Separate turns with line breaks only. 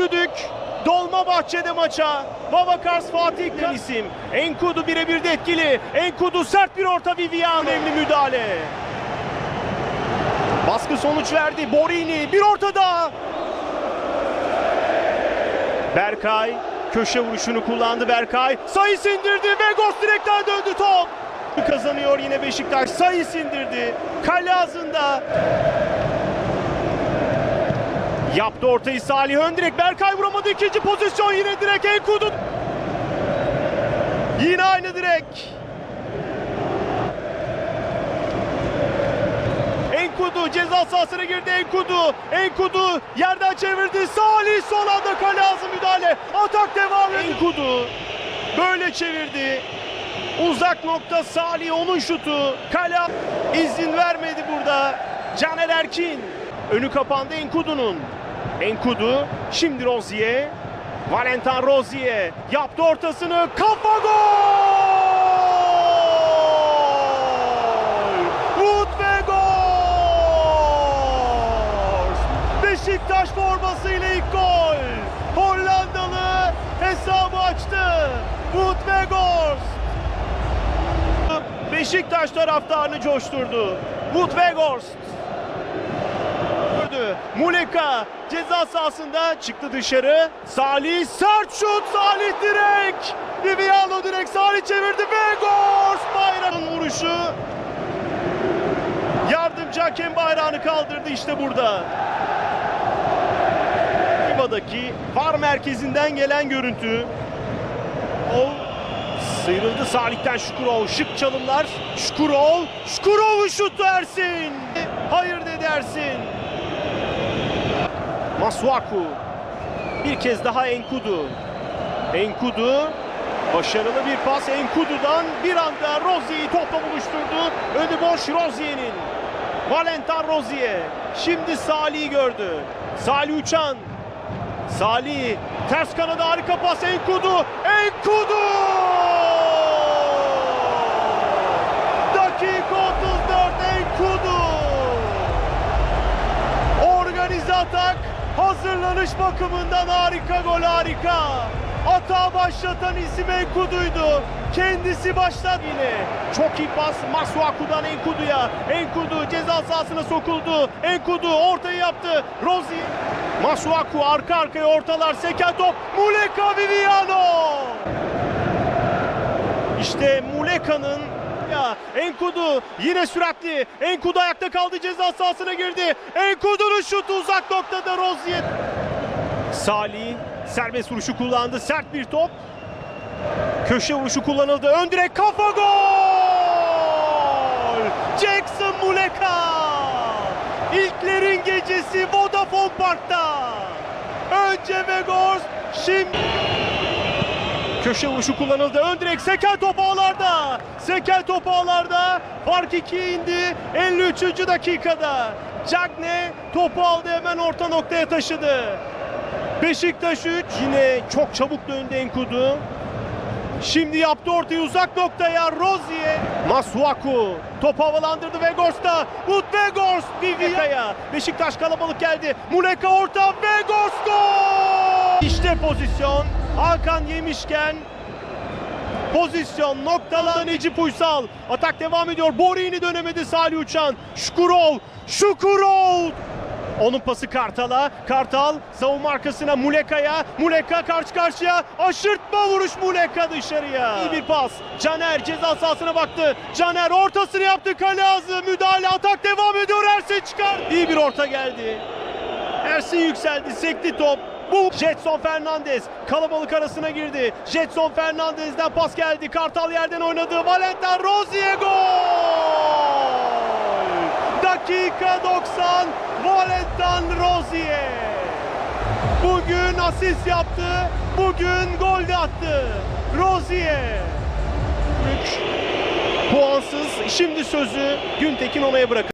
düdük. Dolma bahçede maça. Babakars Fatih Kan isim. Enkudu birebir de etkili. Enkudu sert bir orta Vivian. Önemli müdahale. Baskı sonuç verdi. Borini bir orta daha. Berkay köşe vuruşunu kullandı Berkay. Sayı sindirdi ve gol direkten döndü top. Kazanıyor yine Beşiktaş. Sayı sindirdi. Kale ağzında. Yaptı ortayı Salih Öndirek. Berkay vuramadı. ikinci pozisyon yine direk. Enkudu. Yine aynı direk. Enkudu ceza sahasına girdi Enkudu. Enkudu yerden çevirdi. Salih son anda kale ağzı müdahale. Atak devam ediyor. Enkudu böyle çevirdi. Uzak nokta Salih onun şutu. Kale izin vermedi burada. Caner Erkin. Önü kapandı Enkudu'nun. Enkudu şimdi Rozier. Valentin Rozier yaptı ortasını. Kafa gol! Wood ve gol! Beşiktaş formasıyla ilk gol. Hollandalı hesabı açtı. Wood ve gol. Beşiktaş taraftarını coşturdu. Wood Weghorst. Gördü. Muleka ceza sahasında çıktı dışarı. Salih sert şut. Salih direk. Viviano direk. Salih çevirdi. Weghorst bayrağın vuruşu. Yardımcı hakem bayrağını kaldırdı işte burada. Riva'daki VAR merkezinden gelen görüntü. O Sıyrıldı Salih'ten Şukurov. Şık çalımlar. Şukurov. Şukurov'un şutu Ersin. Hayır dedi Ersin. Masuaku. Bir kez daha Enkudu. Enkudu. Başarılı bir pas Enkudu'dan bir anda Rozier'i topla buluşturdu. Önü boş Rozier'in. Valentin Rozier. Şimdi Salih'i gördü. Salih Uçan. Salih ters kanada harika pas Enkudu. Enkudu! Hazırlanış bakımından harika gol harika. Atağı başlatan isim Enkudu'ydu. Kendisi başladı yine. Çok iyi pas Masuaku'dan Enkudu'ya. Enkudu ceza sahasına sokuldu. Enkudu ortayı yaptı. Rozi. Masuaku arka arkaya ortalar. Seken top. Muleka Viviano. İşte Muleka'nın ya Enkudu yine süratli. Enkudu ayakta kaldı ceza sahasına girdi. Enkudu'nun şutu uzak noktada Rozier. Salih serbest vuruşu kullandı. Sert bir top. Köşe vuruşu kullanıldı. Ön direk kafa gol! Jackson Muleka! İlklerin gecesi Vodafone Park'ta. Önce Vegors, şimdi Köşe vuruşu kullanıldı. Ön direk seken top ağlarda. Seken top ağlarda. Fark 2'ye indi. 53. dakikada. Cagne topu aldı hemen orta noktaya taşıdı. Beşiktaş 3. Yine çok çabuk döndü Enkudu. Şimdi yaptı ortayı uzak noktaya Rozier. Masuaku topu havalandırdı Vegors'ta. Wood Vegors Vivia'ya. Beşiktaş kalabalık geldi. Muleka orta Vegors gol! İşte pozisyon. Hakan yemişken pozisyon noktalan Necip Uysal. Atak devam ediyor. Borini dönemedi Salih Uçan. Şukurov. Şukurov. Onun pası Kartal'a. Kartal savunma arkasına Muleka'ya. Muleka karşı karşıya. Aşırtma vuruş Muleka dışarıya. İyi bir pas. Caner ceza sahasına baktı. Caner ortasını yaptı. Kale ağzı müdahale. Atak devam ediyor. Ersin çıkar. İyi bir orta geldi. Ersin yükseldi. Sekti top. Bu Jetson Fernandez kalabalık arasına girdi. Jetson Fernandez'den pas geldi. Kartal yerden oynadı. Valentin Rozier gol! Dakika 90 Valentin Rozier. Bugün asist yaptı. Bugün gol de attı. Rozier. 3 puansız. Şimdi sözü Güntekin Onay'a bırakın.